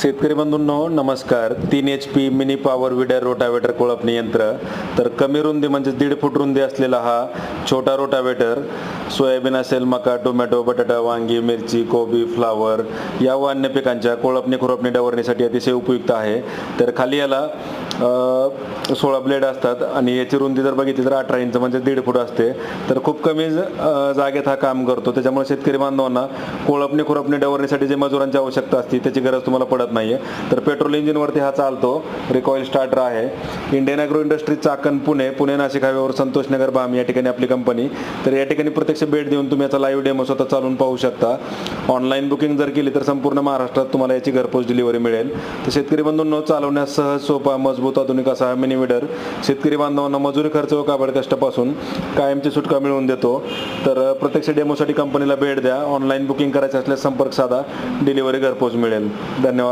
शेतकरी बंधूंनो नमस्कार. तीन H P mini power weeder rotavator कोळपणी यंत्र तर कमी रुंदी म्हणजे दीड फूट रुंदी असलेला हा छोटा रोटावेटर सोयाबीन असेल मका टोमॅटो बटाटा वांगी मिरची कोबी फ्लावर या व अन्य पिकांच्या कोळपणी खुरपणी डवरणीसाठी अतिशय उपयुक्त आहे. तर खाली याला सोळा ब्लेड असतात आणि याची रुंदी जर बघितली तर अठरा इंच म्हणजे दीड फूट असते. तर खूप कमी जागेत हा काम करतो. त्याच्यामुळे शेतकरी बांधवांना कोळपणी खुरपणी डवरणीसाठी जे मजुरांची आवश्यकता असते त्याची गरज तुम्हाला पडत नाहीये. तर पेट्रोल इंजिनवरती हा चालतो. रिकॉईल स्टार्टर आहे. Indian agro industry Chakan Pune Pune Nashik हायवेवर संतोष नगर बाम या ठिकाणी आपली कंपनी तर या ठिकाणी प्रत्यक्ष भेट देऊन तुम्ही याचा लाईव्ह डेमो स्वतः चालून पाहू शकता. ऑनलाईन बुकिंग जर केली तर संपूर्ण महाराष्ट्रात तुम्हाला याची घरपोच डिलिव्हरी मिळेल. तर शेतकरी बंधूंनो चालवण्यास सहज सोपा मजबूत आधुनिक असा हा मिनी विडर शेतकरी बांधवांना मजुरी खर्च व काबड कष्टापासून कायमची सुटका मिळवून देतो. तर प्रत्यक्ष डेमोसाठी कंपनीला भेट द्या. ऑनलाईन बुकिंग करायचं असल्यास संपर्क साधा. डिलिव्हरी घरपोच मिळेल. धन्यवाद.